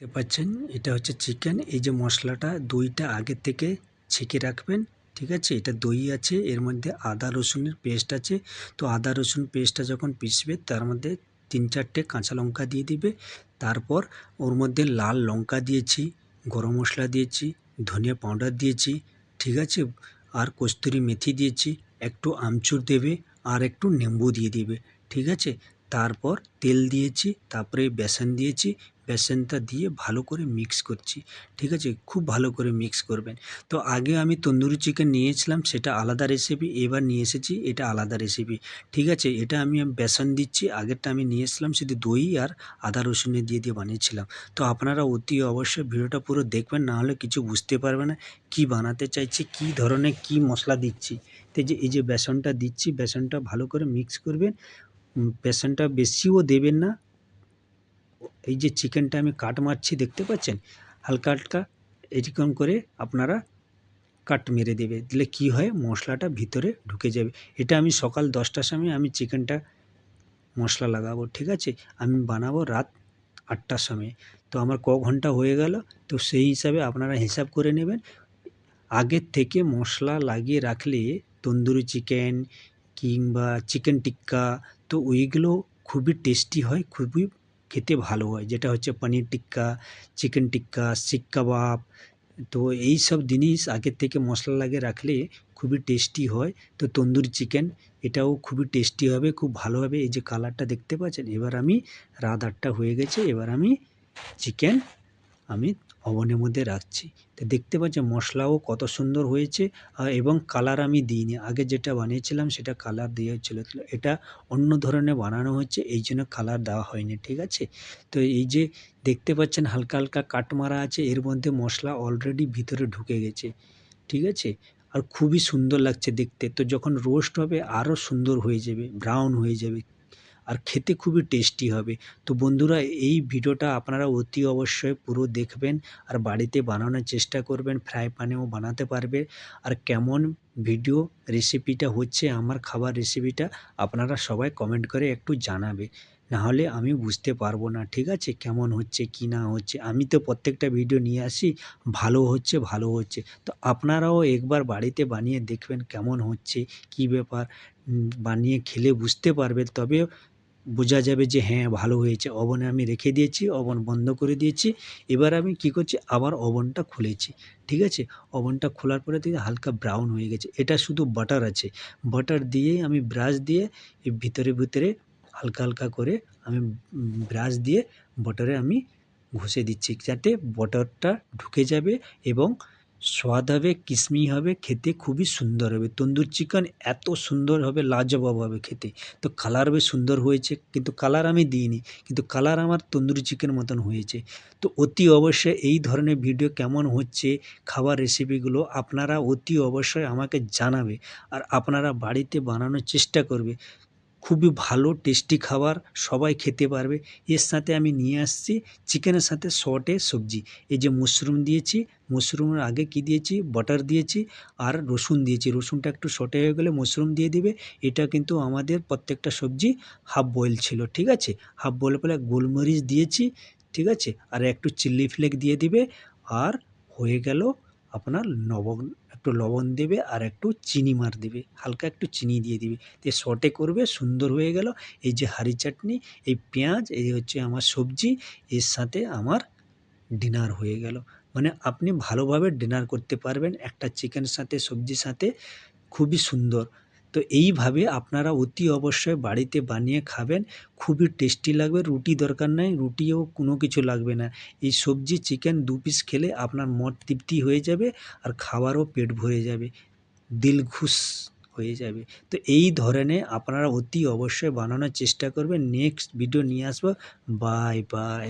দেখতে পাচ্ছেন, এটা হচ্ছে চিকেন এই যে মশলাটা দইটা আগে থেকে ছেঁকে রাখবেন, ঠিক আছে? এটা দই আছে, এর মধ্যে আদা, রসুনের পেস্ট আছে। তো আদা, রসুন পেস্টটা যখন পিসবে তার মধ্যে তিন চারটে কাঁচা লঙ্কা দিয়ে দিবে। তারপর ওর মধ্যে লাল লঙ্কা দিয়েছি, গরম মশলা দিয়েছি, ধনিয়া পাউডার দিয়েছি, ঠিক আছে? আর কস্তুরি মেথি দিয়েছি, একটু আমচুর দেবে আর একটু নেম্বু দিয়ে দিবে, ঠিক আছে? তারপর তেল দিয়েছি, তারপরে বেসন দিয়েছি বেসনটা দিয়ে ভালো করে মিক্স করছি, ঠিক আছে? খুব ভালো করে মিক্স করবেন। তো আগে আমি তন্দুরি চিকেন নিয়েছিলাম, সেটা আলাদা রেসিপি এবার নিয়ে এসেছি, এটা আলাদা রেসিপি ঠিক আছে? এটা আমি বেসন দিচ্ছি, আগেরটা আমি নিয়ে এসলাম শুধু দই আর আদা রসুনে দিয়ে দিয়ে বানিয়েছিলাম। তো আপনারা অতি অবশ্যই ভিডিওটা পুরো দেখবেন, না হলে কিছু বুঝতে পারবে না, কি বানাতে চাইছি, কি ধরনের, কি মশলা দিচ্ছি। তো যে, এই যে বেসনটা দিচ্ছি, বেসনটা ভালো করে মিক্স করবেন বেসনটা বেশিও দেবেন না এই যে চিকেনটা আমি কাট মারছি, দেখতে পাচ্ছেন? হালকা হালকা এরকম করে আপনারা কাট মেরে দেবে। দিলে কি হয়? মশলাটা ভিতরে ঢুকে যাবে। এটা আমি সকাল দশটার সময় আমি চিকেনটা মশলা লাগাবো, ঠিক আছে? আমি বানাবো রাত আটটার সময়। তো আমার ক ঘণ্টা হয়ে গেল, তো সেই হিসাবে আপনারা হিসাব করে নেবেন। আগের থেকে মশলা লাগিয়ে রাখলে তন্দুরি চিকেন কিংবা চিকেন টিক্কা, তো ওইগুলো খুবই টেস্টি হয়, খুবই খেতে ভালো হয়, যেটা হচ্ছে পনির টিক্কা, চিকেন টিক্কা শিক কাবাব। তো এই সব জিনিস আগের থেকে মশলা লাগে রাখলে খুবই টেস্টি হয়। তো তন্দুরি চিকেন, এটাও খুবই টেস্টি হবে, খুব ভালো হবে। এই যে কালারটা দেখতে পাচ্ছেন, এবার আমি রাত আটটা হয়ে গেছে, এবার আমি চিকেন আমি ওভেনের মধ্যে রাখছি। তো দেখতে পাচ্ছেন মশলাও কত সুন্দর হয়েছে এবং কালার আমি দিইনি। আগে যেটা বানিয়েছিলাম সেটা কালার দিয়ে হচ্ছিল এটা অন্য ধরনের বানানো হচ্ছে, এই জন্য কালার দেওয়া হয়নি, ঠিক আছে? তো এই যে দেখতে পাচ্ছেন হালকা হালকা কাট মারা আছে, এর মধ্যে মশলা অলরেডি ভিতরে ঢুকে গেছে, ঠিক আছে? আর খুবই সুন্দর লাগছে দেখতে। তো যখন রোস্ট হবে, আরও সুন্দর হয়ে যাবে ব্রাউন হয়ে যাবে। আর খেতে খুবই টেস্টি হবে। তো বন্ধুরা, এই ভিডিওটা আপনারা অতি অবশ্যই পুরো দেখবেন আর বাড়িতে বানানোর চেষ্টা করবেন ফ্রাই প্যানেও বানাতে পারবে। আর কেমন ভিডিও রেসিপিটা হচ্ছে, আমার খাবার রেসিপিটা আপনারা সবাই কমেন্ট করে একটু জানাবে। নাহলে আমি বুঝতে পারব না, ঠিক আছে? কেমন হচ্ছে, কি না হচ্ছে? আমি তো প্রত্যেকটা ভিডিও নিয়ে আসি, ভালো হচ্ছে ভালো হচ্ছে। তো আপনারাও একবার বাড়িতে বানিয়ে দেখবেন কেমন হচ্ছে, কি ব্যাপার? বানিয়ে খেলে বুঝতে পারবে তবে বোঝা যাবে যে হ্যাঁ ভালো হয়েছে। ওভেনে আমি রেখে দিয়েছি ওভেন বন্ধ করে দিয়েছি। এবার আমি কি করছি? আবার ওভেনটা খুলেছি। ঠিক আছে? ওভেনটা খোলার পরে দেখি হালকা ব্রাউন হয়ে গেছে। এটা শুধু বাটার আছে। বাটার দিয়েই আমি ব্রাশ দিয়ে ভিতরে ভিতরে হালকা হালকা করে আমি ব্রাশ দিয়ে বাটারে আমি ঘষে দিচ্ছি। যাতে বাটারটা ঢুকে যাবে এবং স্বাদ হবে কিসমি হবে, খেতে খুবই সুন্দর হবে। তন্দুর চিকেন এত সুন্দর হবে, লাজবাব হবে খেতে। তো কালার বেশ সুন্দর হয়েছে, কিন্তু কালার আমি দিইনি, কিন্তু কালার আমার তন্দুরি চিকেন মতন হয়েছে। তো অতি অবশ্যই এই ধরনের ভিডিও কেমন হচ্ছে, খাবার রেসিপিগুলো আপনারা অতি অবশ্যই আমাকে জানাবে, আর আপনারা বাড়িতে বানানোর চেষ্টা করবে। খুবই ভালো টেস্টি খাবার সবাই খেতে পারবে। এর সাথে আমি নিয়ে আসছি চিকেনের সাথে শর্টে সবজি। এই যে মাশরুম দিয়েছি মাশরুমের আগে কি দিয়েছি? বাটার দিয়েছি আর রসুন দিয়েছি। রসুনটা একটু শর্টে হয়ে গেলে মাশরুম দিয়ে দিবে। এটা কিন্তু আমাদের প্রত্যেকটা সবজি হাফ বয়েল ছিল, ঠিক আছে? হাফ বয়েল পরে গোলমরিচ দিয়েছি, ঠিক আছে? আর একটু চিলি ফ্লেক দিয়ে দিবে। আর হয়ে গেল আপনার লবণ, একটু লবণ দেবে আর একটু চিনি মার দেবে। হালকা একটু চিনি দিয়ে দিবে। দিয়ে শর্টে করবে, সুন্দর হয়ে গেল। এই যে হাঁড়ি চাটনি, এই পেঁয়াজ, এই হচ্ছে আমার সবজি, এর সাথে আমার ডিনার হয়ে গেল। মানে আপনি ভালোভাবে ডিনার করতে পারবেন। একটা চিকেন সাথে, সবজির সাথে, খুবই সুন্দর। তো এইভাবে আপনারা অতি অবশ্যই বাড়িতে বানিয়ে খাবেন। খুবই টেস্টি লাগবে, রুটি দরকার নাই, রুটিও কোনো কিছু লাগবে না। এই সবজি চিকেন দু পিস খেলে আপনার মন তৃপ্তি হয়ে যাবে আর খাবারও পেট ভরে যাবে দিল খুশ হয়ে যাবে। তো এই ধরনের আপনারা অতি অবশ্যই বানানোর চেষ্টা করবেন। নেক্সট ভিডিও নিয়ে আসব। Bye bye